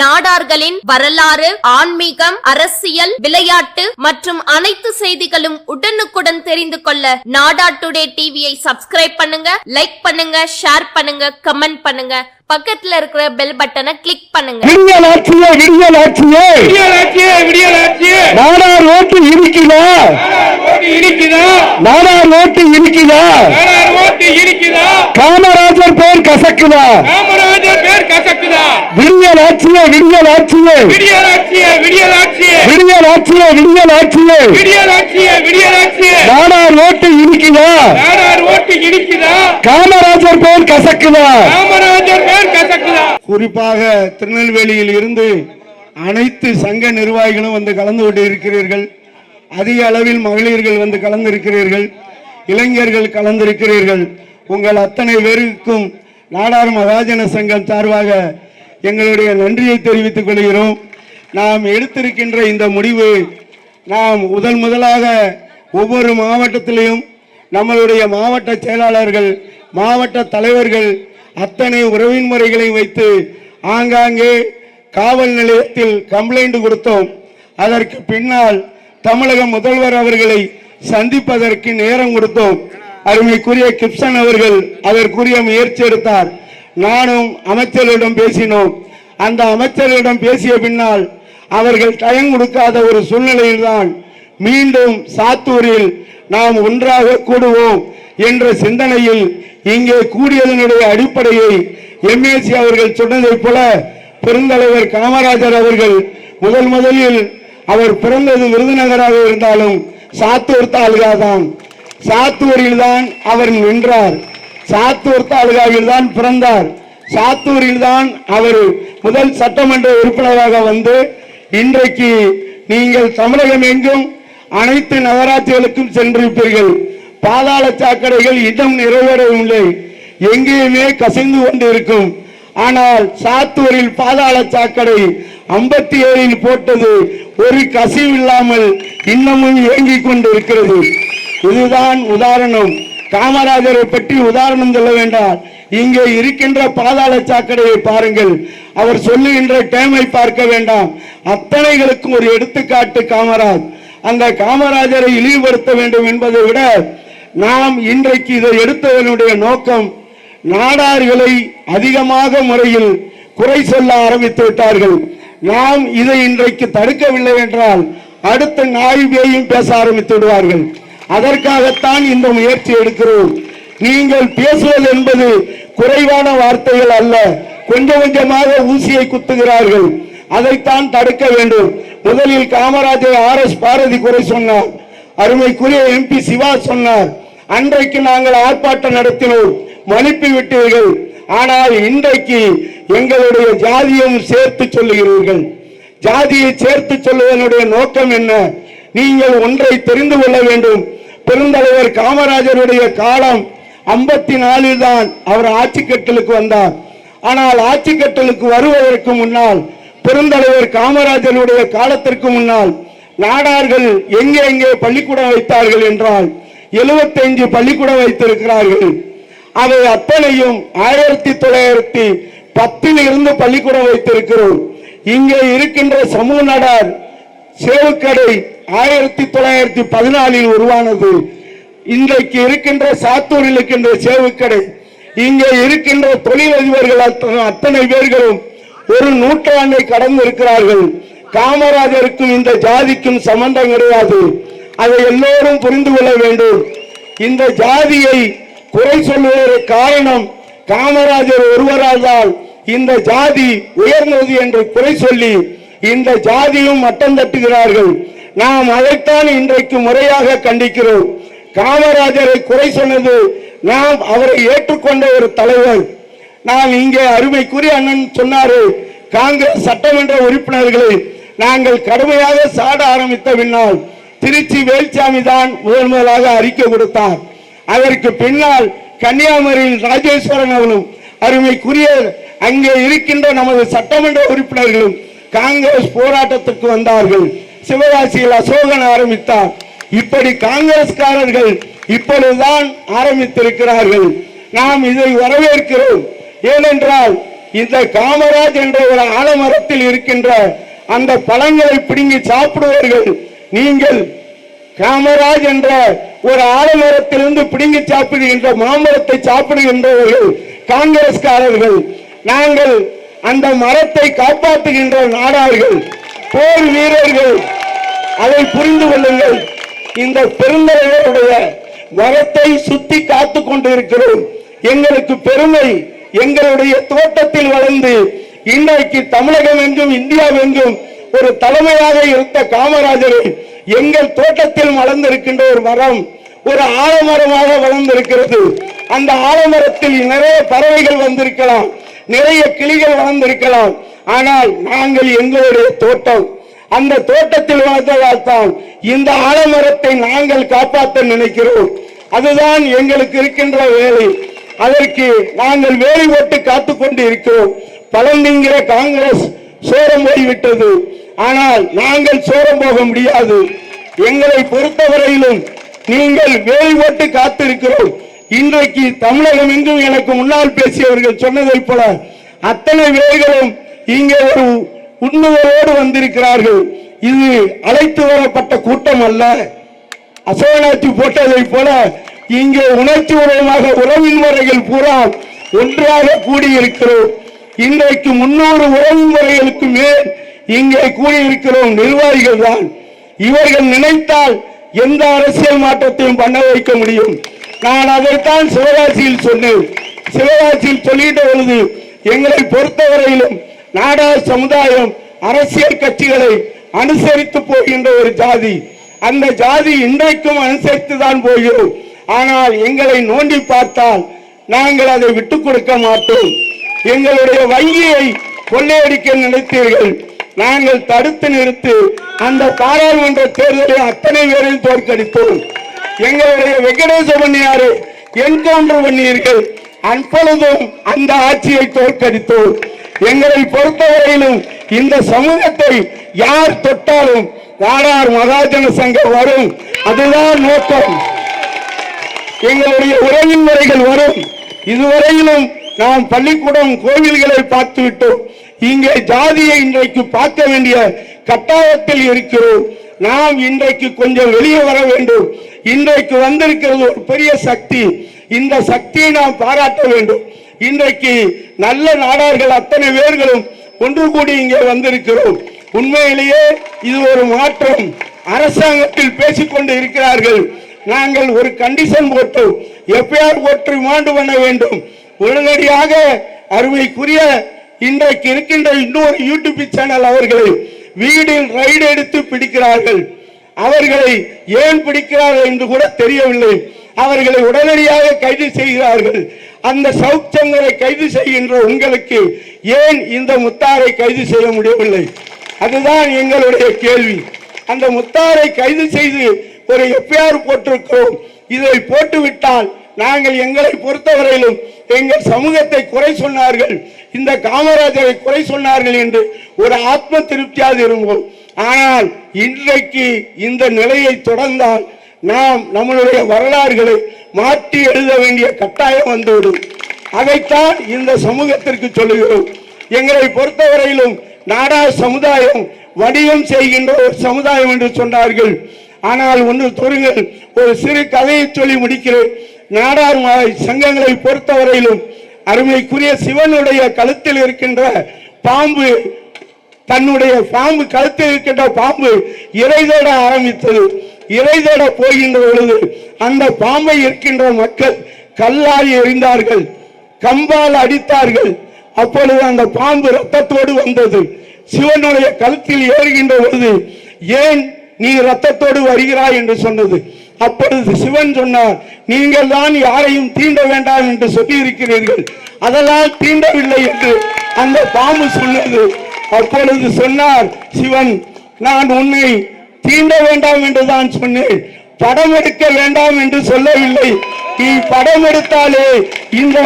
நாடார்களின் வரலாறு ஆன்மீகம் அரசியல் விளையாட்டு மற்றும் அனைத்து செய்திகளும் உடனுக்குடன் தெரிந்து கொள்ள நாடா டுடே டிவியை சப்ஸ்கிரைப் பண்ணுங்க லைக் பண்ணுங்க ஷேர் பண்ணுங்க கமெண்ட் பண்ணுங்க. பக்கத்துல இருக்கிற பெல் பட்டனை கிளிக் பண்ணுங்க. விடியல் ஆட்சியே விடியல் ஆட்சியே விடியலாட்சியே விடியலாட்சியே. நாடார் ஓட்டு இருக்குதா ஓட்டு இருக்குதா நாடார் ஓட்டு இருக்குதா நாடார் ஓட்டு இருக்குதா காமராஜர் பேர் கசக்குதா? பேர் கசக்குதா? விடியல் ஆட்சியே விடியல் ஆட்சியே. விடியலாட்சியே விடியலாட்சியே விடியல் ஆட்சியே. விடியல் ஆட்சியே விடியலாட்சியே விடியலாட்சியே நாடார் ஓட்டு இருக்குதா நாடார் ஓட்டு இருக்குதா காமராஜர் பேர் கசக்குதா? காமராஜர் பேர் கசக்குதா? குறிப்பாக திருநெல்வேலியில் இருந்து அனைத்து சங்க நிர்வாகிகளும் வந்து கலந்து கொண்டு இருக்கிறீர்கள் அதிக அளவில் மகளிர்கள் வந்து கலந்திருக்கிறீர்கள். இளைஞர்கள் கலந்திருக்கிறீர்கள். உங்கள் அத்தனை பேருக்கும் நாடார் மகாஜன சங்கம் சார்பாக எங்களுடைய நன்றியை தெரிவித்துக் கொள்கிறோம். நாம் எடுத்திருக்கின்ற இந்த முடிவு நாம் முதல் முதலாக ஒவ்வொரு மாவட்டத்திலையும் நம்மளுடைய மாவட்ட செயலாளர்கள் மாவட்ட தலைவர்கள் அத்தனை உறவின் முறைகளை வைத்து ஆங்காங்கே காவல் நிலையத்தில் கம்ப்ளைண்ட் கொடுத்தோம். அதற்கு பின்னால் தமிழக முதல்வர் அவர்களை சந்திப்பதற்கு நேரம் கொடுத்தோம். அருமைக்குரிய கிப்சன் அவர்கள் அதற்குரிய முயற்சி எடுத்தார். நானும் அமைச்சர்களிடம் பேசினோம். அந்த அமைச்சர்களிடம் பேசிய பின்னால் அவர்கள் டயம் கொடுக்காத ஒரு சூழ்நிலையில்தான் மீண்டும் சாத்தூரில் நாம் ஒன்றாக கூடுவோம் என்ற சிந்தனையில் இங்கே கூடியதனுடைய அடிப்படையை எம்ஏசி அவர்கள் சொன்னதைப் போல பெருந்தலைவர் காமராஜர் அவர்கள் முதல் முதலில் அவர் பிறந்தது விருதுநகராக இருந்தாலும் சாத்தூர் தாலுகா தான் சாத்தூரில் தான் அவர் நின்றார். சாத்தூர் தாலுகாவில் தான் பிறந்தார். சாத்தூரில் தான் அவர் முதல் சட்டமன்ற உறுப்பினராக வந்து இன்றைக்கு நீங்கள் தமிழகம் எங்கும் அனைத்து நகராட்சிகளுக்கும் சென்றிருப்பீர்கள். பாதாள சாக்கடைகள் இன்னும் நிறைவேறவில்லை எங்கேயுமே கசிந்து கொண்டு இருக்கும் ஆனால் சாத்தூரில் பாதாள சாக்கடை ஐம்பத்தி ஏழில் போட்டது ஒரு கசிவு இல்லாமல் இன்னமும் இயங்கிக் கொண்டிருக்கிறது. இதுதான் உதாரணம். காமராஜரை பற்றி உதாரணம் சொல்ல வேண்டாம். இங்கே இருக்கின்ற பாதாள சாக்கடையை பாருங்கள். அவர் சொல்லுகின்ற டேமை பார்க்க வேண்டாம். அத்தனைகளுக்கும் ஒரு எடுத்துக்காட்டு காமராஜ். அந்த காமராஜரை இழிவுபடுத்த வேண்டும் என்பதை விட நாம் இன்றைக்கு இதை எடுத்ததனுடைய நோக்கம் நாடார்களை அதிகமாக முறையில் குறை சொல்ல ஆரம்பித்து விட்டார்கள். நாம் இதை இன்றைக்கு தடுக்கவில்லை என்றால் அடுத்த நாய்வேயும் பேச ஆரம்பித்து விடுவார்கள். அதற்காகத்தான் இந்த முயற்சி எடுக்கிறோம். நீங்கள் பேசுவது என்பது குறைவான வார்த்தைகள் அல்ல. கொஞ்சம் கொஞ்சமாக ஊசியை குத்துகிறார்கள். அதைத்தான் தடுக்க வேண்டும். முதலில் காமராஜர் ஆர் எஸ் பாரதி குறை சொன்னார். அருமைக்குரிய எம்பி சிவா சொன்னார். அன்றைக்கு நாங்கள் ஆர்ப்பாட்டம் நடத்தினோம். மன்னிப்பு விட்டீர்கள். ஆனால் இன்றைக்கு எங்களுடைய ஜாதியும் சேர்த்து சொல்லுகிறீர்கள். ஜாதியை சேர்த்து சொல்லுவதனுடைய நோக்கம் என்ன? நீங்கள் ஒன்றை தெரிந்து கொள்ள வேண்டும். பெருந்தலைவர் காமராஜருடைய காலம் ஐம்பத்தி நாலில் தான் அவர் ஆட்சி கட்டலுக்கு வந்தார். ஆனால் ஆட்சி கட்டலுக்கு வருவதற்கு முன்னால் பெருந்தலைவர் காமராஜருடைய காலத்திற்கு முன்னால் நாடார்கள் எங்கே எங்கே பள்ளிக்கூடம் வைத்தார்கள் என்றால் 75 பள்ளிக்கூடம் வைத்திருக்கிறார்கள். அவை அத்தனையும் ஆயிரத்தி தொள்ளாயிரத்தி பத்தில் இருந்து பள்ளிக்கூடம் வைத்திருக்கிறோம். இங்கே இருக்கின்ற சமூக நாடார் சேவுக்கடை ஆயிரத்தி தொள்ளாயிரத்தி பதினாலில் உருவானது. இன்றைக்கு இருக்கின்ற சாத்தூரில் இருக்கின்ற சேவுக்கடை இங்கே இருக்கின்ற தொழிலதிபர்கள் அத்தனை- அத்தனை பேர்களும் ஒரு நூற்றாண்டை கடந்து இருக்கிறார்கள் காமராஜருக்கும் இந்த ஜாதிக்கும் சம்பந்தம் கிடையாது. அதை எல்லோரும் புரிந்து கொள்ள வேண்டும். இந்த ஜாதியை குறை சொல்வதற்கு காரணம் காமராஜர் ஒருவரால் இந்த ஜாதி உயர்ந்தது என்று குறை சொல்லி இந்த ஜாதியும் மட்டம் தட்டுகிறார்கள். நாம் அதைத்தான் இன்றைக்கு முறையாக கண்டிக்கிறோம். காமராஜரை குறை சொன்னது நாம் அவரை ஏற்றுக்கொண்ட ஒரு தலைவர். நான் இங்கே அருமைக்குரிய அண்ணன் சொன்னாரு காங்கிரஸ் சட்டமன்ற உறுப்பினர்களை நாங்கள் கடுமையாக சாட ஆரம்பித்த பின்னால் திருச்சி வேல்சாமி தான் முதல் முதலாக அறிக்கை கொடுத்தார். அதற்கு பின்னால் கன்னியாகுமரியில் ராஜேஸ்வரன் அவர்களும் அருமைக்குரிய அங்கே இருக்கின்ற நமது சட்டமன்ற உறுப்பினர்களும் காங்கிரஸ் போராட்டத்திற்கு வந்தார்கள். சிவகாசியில் அசோகன் ஆரம்பித்தார். இப்படி காங்கிரஸ்காரர்கள் இப்பொழுதுதான் ஆரம்பித்திருக்கிறார்கள். நாம் இதை வரவேற்கிறோம். ஏனென்றால் இந்த காமராஜ் என்ற ஒரு ஆலமரத்தில் இருக்கின்ற அந்த பழங்களை பிடுங்கி சாப்பிடுவர்கள். நீங்கள் காமராஜ் என்ற ஒரு ஆலமரத்திலிருந்து பிடுங்கி சாப்பிடுகின்ற மாமரத்தை சாப்பிடுகின்றவர்கள் காங்கிரஸ்காரர்கள். நாங்கள் அந்த மரத்தை காப்பாற்றுகின்ற நாடார்கள். போர் வீரர்கள் அதை புரிந்து கொள்ளுங்கள். இந்த பெருந்தலைவருடைய மரத்தை சுத்தி காத்து கொண்டிருக்கிறோம். எங்களுக்கு பெருமை எங்களுடைய தோட்டத்தில் வளர்ந்து இன்றைக்கு தமிழகம் எங்கும் இந்தியாவெங்கும் ஒரு தலைமையாக இருந்த காமராஜரை எங்கள் தோட்டத்தில் வளர்ந்திருக்கின்ற ஒரு மரம் ஒரு ஆலமரமாக வளர்ந்திருக்கிறது. அந்த ஆலமரத்தில் நிறைய பறவைகள் வந்திருக்கலாம் நிறைய கிளிகள் வளர்ந்திருக்கலாம். ஆனால் நாங்கள் எங்களுடைய தோட்டம். அந்த தோட்டத்தில் வளர்ந்ததால் தான் இந்த ஆலமரத்தை நாங்கள் காப்பாற்ற நினைக்கிறோம். அதுதான் எங்களுக்கு இருக்கின்ற வேலை. அதற்கு நாங்கள் வேலை போட்டு காத்துக்கொண்டு இருக்கிறோம். பழந்திங்கிற காங்கிரஸ் சோரம் போய்விட்டது. ஆனால் நாங்கள் சோரம் போக முடியாது. எங்களை பொறுத்தவரையிலும் நீங்கள் வேலை போட்டு காத்திருக்கிறோம். இன்றைக்கு தமிழகம் எங்கும் எனக்கு முன்னால் பேசியவர்கள் சொன்னதைப் போல அத்தனை வேலைகளும் இங்கே ஒரு உண்மையோடு வந்திருக்கிறார்கள். இது அழைத்து வரப்பட்ட கூட்டம் அல்ல அசோகநாத்தி போட்டதை போல இங்கே உணர்ச்சி உரமாக உறவின் முறைகள் பூரா ஒன்றாக கூடியிருக்கிறோம். இன்றைக்கு முன்னூறு உறவின் முறைகளுக்கு மேல் இங்கே கூடியிருக்கிறோம் நிர்வாகிகள் தான். இவர்கள் நினைத்தால் எந்த அரசியல் மாற்றத்தையும் பண்ண வைக்க முடியும். நான் அதைத்தான் சிவகாசியில் சொன்னேன். சிவகாசியில் சொல்லிட்ட பொழுது எங்களை பொறுத்தவரையிலும் நாடார் சமுதாயம் அரசியல் கட்சிகளை அனுசரித்து போகின்ற ஒரு ஜாதி. அந்த ஜாதி இன்றைக்கும் அனுசரித்து தான் போகிறோம். ஆனால் எங்களை நோண்டி பார்த்தால் நாங்கள் அதை விட்டுக் கொடுக்க மாட்டோம். எங்களுடைய வங்கியை கொள்ளையடிக்க நினைத்தீர்கள். நாங்கள் தடுத்து நிறுத்து அந்த பாராளுமன்ற தேர்தலில் அத்தனை பேரையும் தோற்கடித்தோம். எங்களுடைய வெங்கடேச பண்ணியாரை என்கவுண்டர் பண்ணீர்கள் அப்பொழுதும் அந்த ஆட்சியை தோற்கடித்தோம். எங்களை பொறுத்தவரையிலும் இந்த சமூகத்தை யார் தொட்டாலும் யாரார் மகாஜன சங்கம் வரும். அதுதான் நோக்கம். எங்களுடைய உறவின் முறைகள் வரும். இதுவரையிலும் நாம் பள்ளிக்கூடம் கோவில்களை பார்த்துவிட்டோம். இங்கே ஜாதியை இன்றைக்கு பார்க்க வேண்டிய கட்டாயத்தில் இருக்கிறோம். நாம் இன்றைக்கு கொஞ்சம் வெளியே வர வேண்டும். இன்றைக்கு வந்திருக்கிறது ஒரு பெரிய சக்தி. இந்த சக்தியை நாம் பாராட்ட வேண்டும். இன்றைக்கு நல்ல நாடார்கள் அத்தனை பேர்களும் ஒன்று கூடி இங்கே வந்திருக்கிறோம். உண்மையிலேயே இது ஒரு மாற்றம். அரசாங்கத்தில் பேசிக்கொண்டு இருக்கிறார்கள். நாங்கள் ஒரு கண்டிஷன் போட்டு எப்பயார் போட்டு மாண்டு பண்ண வேண்டும். உடனடியாக அருமைக்குரிய இன்றைக்கு இருக்கின்ற இன்னொரு யூடியூப் சேனல் அவர்களை வீடில் ரைடு எடுத்து பிடிக்கிறார்கள். அவர்களை ஏன் பிடிக்கிறார்கள் என்று கூட தெரியவில்லை. அவர்களை உடனடியாக கைது செய்கிறார்கள். அந்த சவுத் சங்கரை கைது செய்கின்ற உங்களுக்கு ஏன் இந்த முத்தாரை கைது செய்ய முடியவில்லை? அதுதான் எங்களுடைய கேள்வி. அந்த முத்தாரை கைது செய்து ஒரு எஃப்ஐஆர் போட்டிருக்கிறோம். இதை போட்டுவிட்டால் நாங்கள் எங்களை பொறுத்தவரையிலும் எங்கள் சமூகத்தை குறை சொன்னார்கள். இந்த காமராஜரை குறை சொன்னார்கள் என்று ஒரு ஆத்ம திருப்தியாக இருந்தோம் ஆனால் இன்றைக்கு இந்த நிலையை தொடர்ந்தால் நாம் நம்மளுடைய வரலாறுகளை மாற்றி எழுத வேண்டிய கட்டாயம் வந்துவிடும். அதைத்தான் இந்த சமூகத்திற்கு சொல்லுகிறோம். எங்களை பொறுத்தவரையிலும் நாடா சமுதாயம் வணிகம் செய்கின்ற ஒரு சமுதாயம் என்று சொன்னார்கள். ஆனால் ஒன்று தொருங்கள் ஒரு சிறு கதையை சொல்லி முடிக்கிறேன். நாடார் சங்கங்களை பொறுத்தவரையிலும் அருமைக்குரிய சிவனுடைய கழுத்தில் இருக்கின்ற பாம்பு தன்னுடைய பாம்பு கழுத்தில் இருக்கின்ற பாம்பு இறை தேட ஆரம்பித்தது. இறை தேட போகின்ற பொழுது அந்த பாம்பை இருக்கின்ற மக்கள் கல்லால் எறிந்தார்கள் கம்பால் அடித்தார்கள். அப்பொழுது அந்த பாம்பு ரத்தத்தோடு வந்தது. சிவனுடைய கழுத்தில் ஏறுகின்ற பொழுது ஏன் நீ ரத்தத்தோடு வருகிறாய்? என்று சொன்னது. அப்பொழுது சிவன் சொன்னார் நீங்கள் தான் யாரையும் தீண்ட வேண்டாம் என்று சொல்லி இருக்கிறீர்கள் அதனால் தீண்டவில்லை என்று அந்த பாம்பு சொன்னது. அப்பொழுது சொன்னார் சிவன் நான் உன்னை தீண்ட வேண்டாம் என்றுதான் சொன்னேன். படம் எடுக்க வேண்டாம் என்று சொல்லவில்லை. நீ படம் எடுத்தாலே இந்த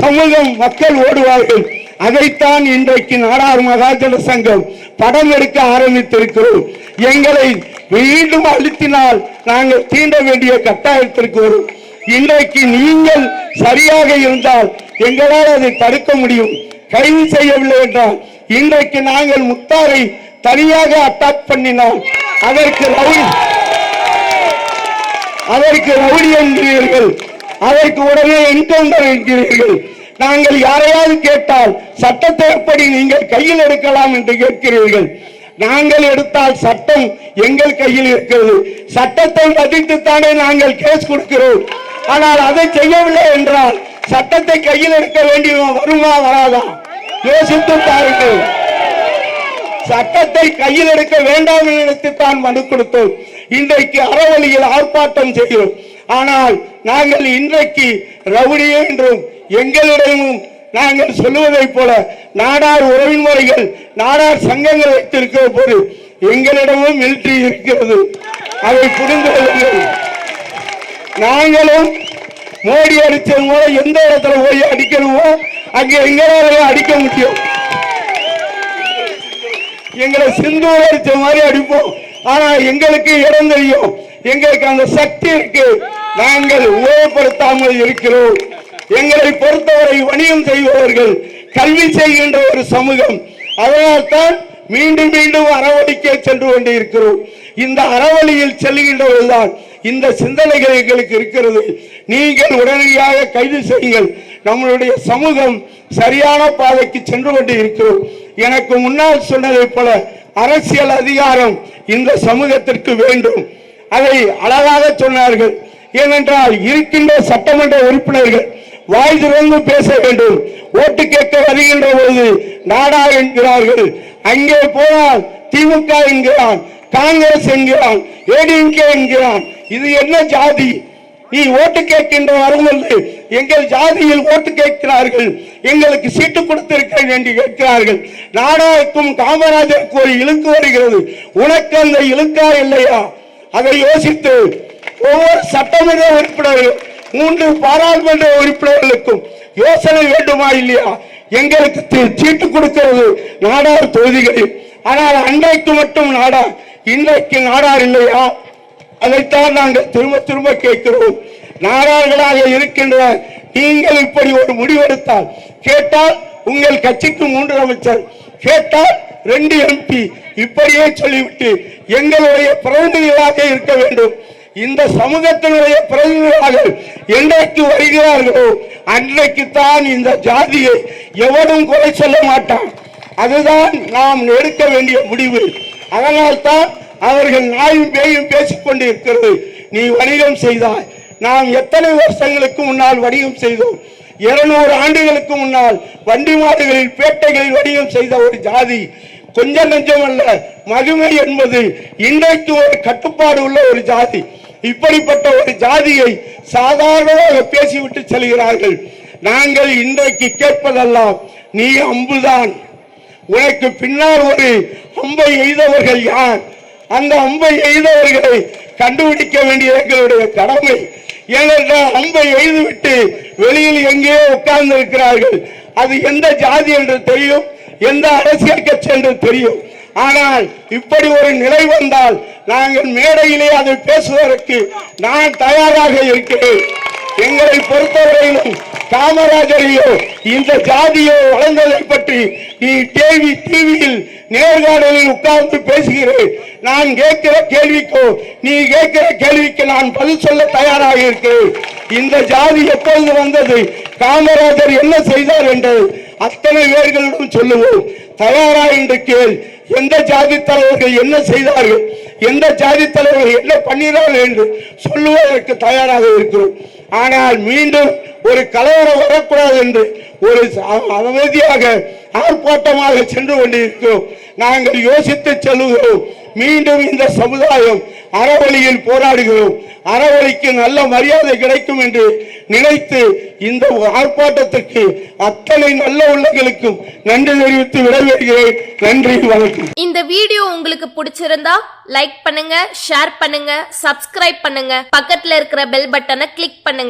சமூகம் மக்கள் ஓடுவார்கள். அதைத்தான் இன்றைக்கு நாடார் மகாஜன சங்கம் படம் எடுக்க ஆரம்பித்திருக்கிறோம். எங்களை மீண்டும் அழுத்தினால் நாங்கள் தீண்ட வேண்டிய கட்டாயத்திற்கு வரும். இன்றைக்கு நீங்கள் சரியாக இருந்தால் எங்களால் அதை தடுக்க முடியும். கைது செய்யவில்லை என்றால் இன்றைக்கு நாங்கள் முத்தாரை தனியாக அட்டாக் பண்ணினால் அதற்கு ரவுடி. அதற்கு ரவுடி என்கிறீர்கள் அதற்கு உடனே என்கவுண்டர் என்கிறீர்கள். நாங்கள் யாரையாவது கேட்டால் சட்டத்தை எப்படி நீங்கள் கையில் எடுக்கலாம் என்று கேட்கிறீர்கள். நாங்கள் எடுத்தால் சட்டம் எங்கள் கையில் இருக்கிறது. சட்டத்தை மதித்துத்தானே நாங்கள் கேஸ் கொடுக்கிறோம். ஆனால் அதை செய்யவில்லை என்றால் சட்டத்தை கையில் எடுக்க வேண்டிய வருமா வராதா? யோசித்து பாருங்கள். சட்டத்தை கையில் எடுக்க வேண்டாம் என்று நினைத்துத்தான் மனு கொடுத்தோம். இன்றைக்கு அறவழியில் ஆர்ப்பாட்டம் செய்கிறோம். ஆனால் நாங்கள் இன்றைக்கு ரவுடியே என்றும் எங்களிடமும் நாங்கள் சொல்லுவதைப் போல நாடார் உறவின் முறைகள் நாடார் சங்கங்கள் வைத்திருக்கிற போது எங்களிடமும் மிலிட்டரி இருக்கிறது. அதை புரிந்து கொள்ளுங்கள். நாங்களும் மோடி அடிச்சது போல எந்த இடத்துல போய் அடிக்கணுமோ அங்கே எங்களாலே அடிக்க முடியும். எங்களை சிந்தூர் அடிச்ச மாதிரி அடிப்போம். ஆனா எங்களுக்கு இடம் தெரியும். எங்களுக்கு அந்த சக்தி இருக்கு. நாங்கள் உபயோகப்படுத்தாமல் இருக்கிறோம். எங்களை பொறுத்தவரை வணிகம் செய்பவர்கள் கல்வி செய்கின்ற ஒரு சமூகம். அதனால்தான் மீண்டும் மீண்டும் அறவழிக்கே சென்று கொண்டு இருக்கிறோம் இந்த அறவழியில் செல்கின்றவர்கள்தான் இந்த சிந்தனைகள் எங்களுக்கு இருக்கிறது. நீங்கள் உடனடியாக கைது செய்யுங்கள். நம்மளுடைய சமூகம் சரியான பாதைக்கு சென்று கொண்டு இருக்கிறோம் எனக்கு முன்னால் சொன்னதைப் போல அரசியல் அதிகாரம் இந்த சமூகத்திற்கு வேண்டும். அதை அழகாக சொன்னார்கள். ஏனென்றால் இருக்கின்ற சட்டமன்ற உறுப்பினர்கள் வாய் திறந்து பேச வேண்டும். ஓட்டு கேட்க வருகின்ற பொழுது நாடா என்கிறார்கள். அங்கே போனால் திமுக என்கிறான் காங்கிரஸ் என்கிறான் ஏடிஎம்கே என்கிறான். இது என்ன ஜாதி? நீ ஓட்டு கேட்கின்ற வரும்போது எங்கள் ஜாதியில் ஓட்டு கேட்கிறார்கள் எங்களுக்கு சீட்டு கொடுத்திருக்கிறேன் என்று கேட்கிறார்கள். நாடாருக்கும் காமராஜருக்கு ஒரு இழுக்கு வருகிறது. உனக்கு அந்த இழுக்கா இல்லையா? அதை யோசித்து ஒவ்வொரு சட்டமன்ற உறுப்பினர்கள் மூன்று பாராளுமன்ற உறுப்பினர்களுக்கும் யோசனை வேண்டுமா இல்லையா? எங்களுக்கு சீட்டு கொடுக்கிறது நாடார் தொகுதிகளில். ஆனால் அன்றைக்கு மட்டும் நாடார் இன்றைக்கு நாடார் இல்லையா? அதைத்தான் நாங்கள் திரும்ப திரும்ப கேட்கிறோம். நாடார்களாக இருக்கின்ற நீங்கள் இப்படி ஒரு முடிவெடுத்தால் கேட்டால் உங்கள் கட்சிக்கு மூன்று அமைச்சர் கேட்டால் ரெண்டு எம்பி இப்படியே சொல்லிவிட்டு எங்களுடைய பிரதிநிதிகளாக இருக்க வேண்டும். இந்த சமூகத்தினுடைய பிரதிநிதிகளாக என்றைக்கு வருகிறார்களோ அன்றைக்கு தான் இந்த ஜாதியை எவனும் குறை சொல்ல மாட்டான். அதுதான் நாம் எடுக்க வேண்டிய முடிவு. அதனால்தான் அவர்கள் நாயும் பேயும் பேசிக் கொண்டு இருக்கிறது நீ வணிகம் செய்தாய் நாம் எத்தனை வருஷங்களுக்கு முன்னால் வடிவம் செய்தோம்? இருநூறு ஆண்டுகளுக்கு முன்னால் வண்டி மாடுகளில் பேட்டைகளில் வடிவம் செய்த ஒரு ஜாதி. கொஞ்சம் நெஞ்சம் அல்ல மகிமை என்பது இன்றைக்கு ஒரு கட்டுப்பாடு உள்ள ஒரு ஜாதி. இப்படிப்பட்ட ஒரு ஜாதியை சாதாரணமாக பேசிவிட்டு செல்கிறார்கள். நாங்கள் இன்றைக்கு கேட்பதெல்லாம் நீ அம்புதான். உனக்கு பின்னால் ஒரு அம்பை எய்தவர்கள் யார்? அந்த அம்பை எய்தவர்களை கண்டுபிடிக்க வேண்டிய எங்களுடைய கடமை. ஏனென்றால் அன்பை எழுதிவிட்டு வெளியில் எங்கேயோ உட்கார்ந்து இருக்கிறார்கள் அது எந்த ஜாதி என்று தெரியும் எந்த அரசியல் கட்சி என்று தெரியும். ஆனால் இப்படி ஒரு நிலை வந்தால் நாங்கள் மேடையிலே அதை பேசுவதற்கு நான் தயாராக இருக்கிறேன். எங்களை பொறுத்தவரையிலும் காமராஜரையோ இந்த ஜாதியோ வளர்ந்ததை பற்றி நீ டிவி டிவியில் நேர்காணலில் உட்கார்ந்து பேசுகிறேன் நான் கேட்கிற கேள்விக்கோ நீ கேட்கிற கேள்விக்கு நான் பதில் சொல்ல தயாராக இருக்கிறேன். இந்த ஜாதி எப்பொழுது வந்தது? காமராஜர் என்ன செய்தார் என்று அத்தனை பேர்களிடம் சொல்லுவோம். தயாரா என்று கேள் எந்த ஜாதி தலைவர்கள் என்ன செய்தார்கள்? எந்த ஜாதி தலைவர்கள் என்ன பண்ணினார்கள் என்று சொல்லுவதற்கு தயாராக இருக்கிறோம். ஆனால் மீண்டும் ஒரு கலவரம் வரக்கூடாது என்று ஒரு அ- அமைதியாக ஆர்ப்பாட்டமாக சென்று கொண்டிருக்கிறோம். நாங்கள் யோசித்து செல்லுகிறோம் மீண்டும் இந்த சமுதாயம் அறவழியில் போராடுகிறோம். அறவழிக்கு நல்ல மரியாதை கிடைக்கும் என்று நினைத்து இந்த ஆர்ப்பாட்டத்திற்கு அத்தனை நல்ல உள்ளங்களுக்கும் நன்றி தெரிவித்து விடைபெறுகிறேன். நன்றி வணக்கம். இந்த வீடியோ உங்களுக்கு பிடிச்சிருந்தா லைக் பண்ணுங்க ஷேர் பண்ணுங்க சப்ஸ்கிரைப் பண்ணுங்க. பக்கத்துல இருக்கிற பெல் பட்டனை கிளிக் பண்ணுங்க.